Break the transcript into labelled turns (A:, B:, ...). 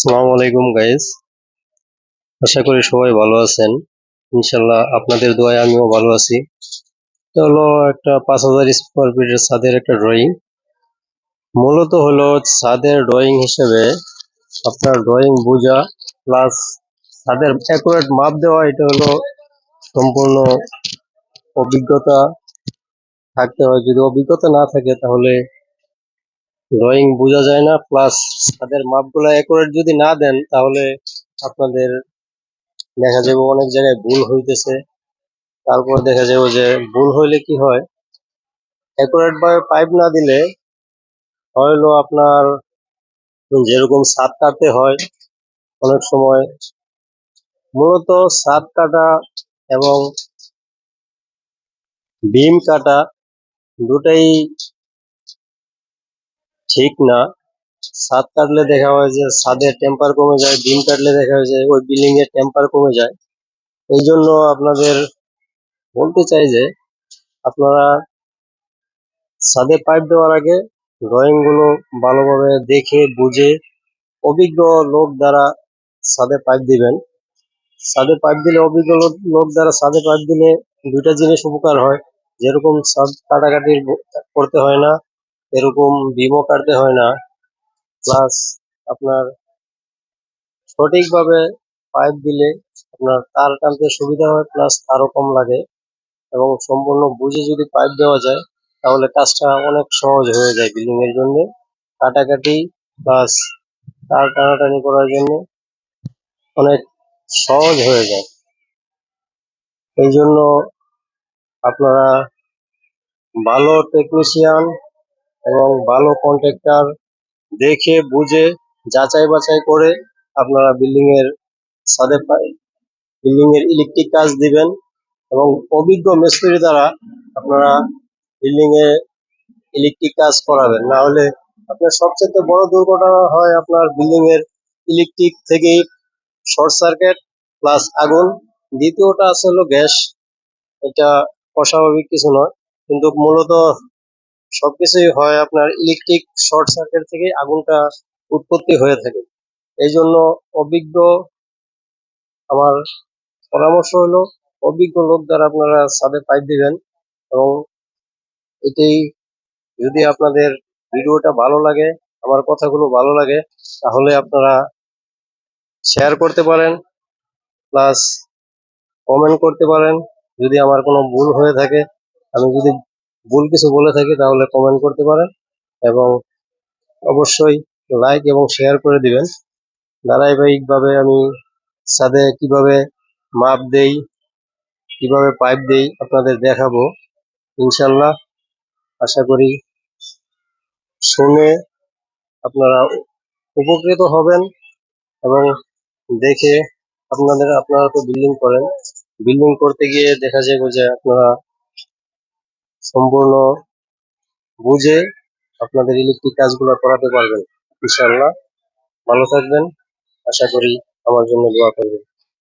A: আসসালামু আলাইকুম গাইস আশা করি সবাই ভালো আছেন। ইনশাল্লাহ আপনাদের দোয়ায় আমিও ভালো আছি। এটা হলো একটা পাঁচ হাজার স্কোয়ার ফিটের ছাদের একটা ড্রয়িং মূলত হলো ছাদের ড্রয়িং হিসেবে আপনার ড্রয়িং বোঝা প্লাস ছাদের অ্যাকুরেট মাপ দেওয়া, এটা হলো সম্পূর্ণ অভিজ্ঞতা। থাকতে হয়, যদি অভিজ্ঞতা না থাকে তাহলে ড্রয়িং বোঝা যায় না প্লাস তাদের মাপগুলো অ্যাকুরেট যদি না দেন, তাহলে আপনাদের দেখা যাবে অনেক জায়গায় ভুল হইতেছে। তারপর দেখা যাবে যে ভুল হইলে কি হয়? অ্যাকুরেট ভাবে পাইপ না দিলে হইল আপনার যেরকম ছাদ কাটতে হয়, অনেক সময় মূলত ছাদ কাটা এবং বিম কাটা দুটাই ঠিক না। ছাদ কাটলে দেখা হয় যে ছাদের টেম্পার কমে যায় বিম কাটলে দেখা যায় যে ওই বিল্ডিং এর টেম্পার কমে যায়। এই জন্য আপনাদের বলতে চাই যে আপনারা ছাদে পাইপ দেওয়ার আগে ড্রয়িংগুলো ভালোভাবে দেখে, বুঝে অভিজ্ঞ লোক দ্বারা ছাদে পাইপ দিবেন। ছাদে পাইপ দিলে অভিজ্ঞ লোক দ্বারা ছাদে পাইপ দিলে দুইটা জিনিস উপকার হয়। যেরকম ছাদ কাটাকাটি করতে হয় না এরকম বিমও কাটতে হয় না। প্লাস আপনার সঠিকভাবে পাইপ দিলে আপনার তার টানতে সুবিধা হয় প্লাস তারও কম লাগে। এবং সম্পূর্ণ বুঝে যদি পাইপ দেওয়া যায়, তাহলে কাজটা অনেক সহজ হয়ে যায় বিল্ডিং এর জন্য। কাটাকাটি প্লাস তার টানাটানি করার জন্য অনেক সহজ হয়ে যায়। এই জন্য আপনারা ভালো টেকনিশিয়ান এবং ভালো কন্ট্রাক্টর দেখে, বুঝে, যাচাই বাছাই করে আপনারা বিল্ডিং এর ছাদে বিল্ডিং এর ইলেকট্রিক কাজ দিবেন এবং অভিজ্ঞ মিস্ত্রি দ্বারা আপনারা বিল্ডিং এ ইলেকট্রিক কাজ করাবেন। না হলে আপনার সবচেয়ে বড় দুর্ঘটনা হয় আপনার বিল্ডিং এর ইলেকট্রিক থেকেই শর্ট সার্কিট প্লাস আগুন। দ্বিতীয়টা আছে হলো গ্যাস। এটা অস্বাভাবিক কিছু নয়। কিন্তু মূলত সবকিছুই হয় আপনার ইলেকট্রিক শর্ট সার্কিট থেকে আগুনটা উৎপত্তি হয়ে থাকে। এই জন্য অভিজ্ঞ আমার পরামর্শ হলো, অভিজ্ঞ লোক দ্বারা আপনারা ছাদে পাইপ দিবেন এবং এটাই যদি আপনাদের ভিডিওটা ভালো লাগে, আমার কথাগুলো ভালো লাগে, তাহলে আপনারা শেয়ার করতে পারেন প্লাস কমেন্ট করতে পারেন। যদি আমার কোনো ভুল হয়ে থাকে, আমি যদি ভুল কিছু বলে থাকি তাহলে কমেন্ট করতে পারেন এবং অবশ্যই লাইক এবং শেয়ার করে দিবেন। ধারাবাহিকভাবে আমি ছাদে কীভাবে মাপ দেই, কীভাবে পাইপ দেই আপনাদের দেখাবো। ইনশাল্লাহ আশা করি শুনে আপনারা উপকৃত হবেন এবং দেখে আপনাদের, আপনারা তো বিল্ডিং করেন। বিল্ডিং করতে গিয়ে দেখা যাবে যে আপনারা সম্পূর্ণ বুঝে আপনাদের ইলেকট্রিক কাজগুলো করাতে পারবেন। ইনশাল্লাহ ভালো থাকবেন। আশা করি আমার জন্য দোয়া করবেন।